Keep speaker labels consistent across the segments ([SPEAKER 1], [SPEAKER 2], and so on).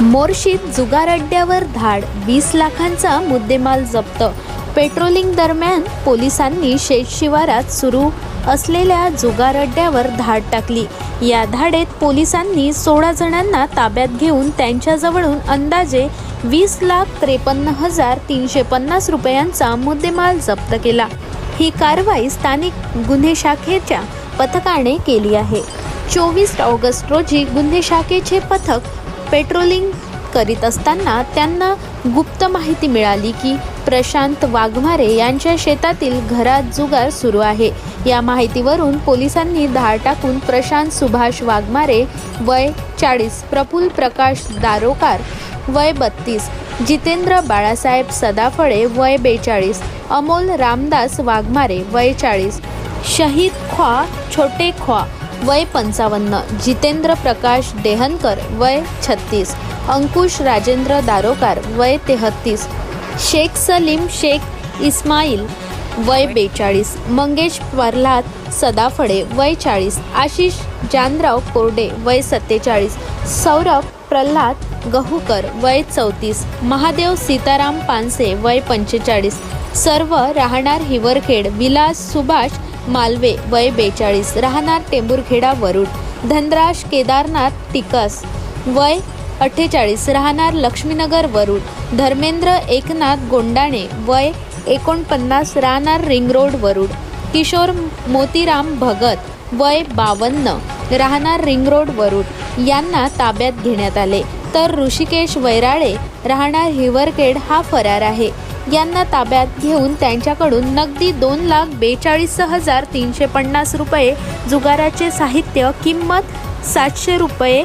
[SPEAKER 1] मोर्शीत जुगार अड्ड्यावर धाड वीस लाखांचा मुद्देमाल जप्त. पेट्रोलिंग दरम्यान पोलिसांनी शेत शिवारात सुरू असलेल्या जुगार अड्ड्यावर धाड टाकली. या धाडेत पोलिसांनी सोळा जणांना ताब्यात घेऊन त्यांच्याजवळून अंदाजे वीस लाख त्रेपन्न हजार तीनशे पन्नास रुपयांचा मुद्देमाल जप्त केला. ही कारवाई स्थानिक गुन्हे शाखेच्या पथकाने केली आहे. चोवीस ऑगस्ट रोजी गुन्हे शाखेचे पथक पेट्रोलिंग करीत असताना त्यांना गुप्त माहिती मिळाली की प्रशांत वाघमारे यांच्या शेतातील घरात जुगार सुरू आहे. या माहितीवरून पोलिसांनी धाड टाकून प्रशांत सुभाष वाघमारे वय चाळीस प्रफुल प्रकाश दारोकार वय बत्तीस जितेंद्र बाळासाहेब सदाफळे वय बेचाळीस अमोल रामदास वाघमारे वय चाळीस शहीद ख्वा छोटे ख्वा वय पंचावन्न. जितेंद्र प्रकाश डेहनकर वय छत्तीस. अंकुश राजेंद्र दारोकार वय तेहत्तीस शेख सलीम शेख इस्माईल वय बेचाळीस. मंगेश प्रल्हाद सदाफळे वय चाळीस. आशिष जानराव कोरडे वय सत्तेचाळीस. सौरभ प्रल्हाद गहूकर वय चौतीस. महादेव सीताराम पानसे वय पंचेचाळीस. सर्व राहणार हिवरखेड. विलास सुभाष मालवे वय बेचाळीस. राहणार टेंबुरखेडा वरुड. धनराज केदारनाथ टिकस. वय अठ्ठेचाळीस. राहणार लक्ष्मीनगर वरुड. धर्मेंद्र एकनाथ गोंडाणे. वय एकोणपन्नास. राहणार रिंग रोड वरुड. किशोर मोतीराम भगत. वय बावन्न. राहणार रिंग रोड वरुड. यांना ताब्यात घेण्यात आले. तर ऋषिकेश वैराळे. राहणार हिवरखेड हा फरार आहे. यांना ताब्यात घेऊन त्यांच्याकडून नगदी दोन लाख बेचाळीस हजार तीनशे पन्नास रुपये जुगाराचे साहित्य किंमत सातशे रुपये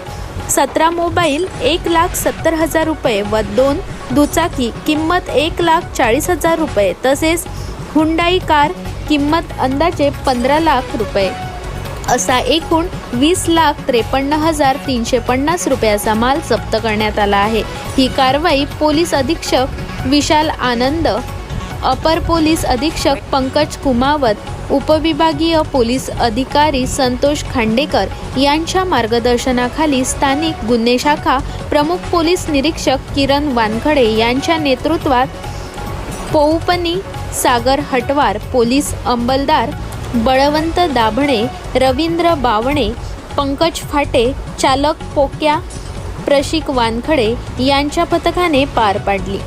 [SPEAKER 1] सतरा मोबाईल एक लाख सत्तर हजार रुपये व दोन दुचाकी किंमत एक लाख चाळीस हजार रुपये तसेच हुंडाई कार किंमत अंदाजे पंधरा लाख रुपये. असा एकूण वीस लाख त्रेपन्न हजार तीनशे पन्नास रुपयाचा माल जप्त करण्यात आला आहे. ही कारवाई पोलीस अधीक्षक विशाल आनंद अपर पोलीस अधीक्षक पंकज कुमावत उपविभागीय पोलीस अधिकारी संतोष खांडेकर यांच्या मार्गदर्शनाखाली स्थानिक गुन्हे शाखा प्रमुख पोलीस निरीक्षक किरण वानखडे यांच्या नेतृत्वात पौपनी सागर हटवार पोलीस अंमलदार बळवंत दाभणे रवींद्र बावणे पंकज फाटे चालक पोक्या प्रशिक वानखडे यांच्या पथकाने पार पाडली.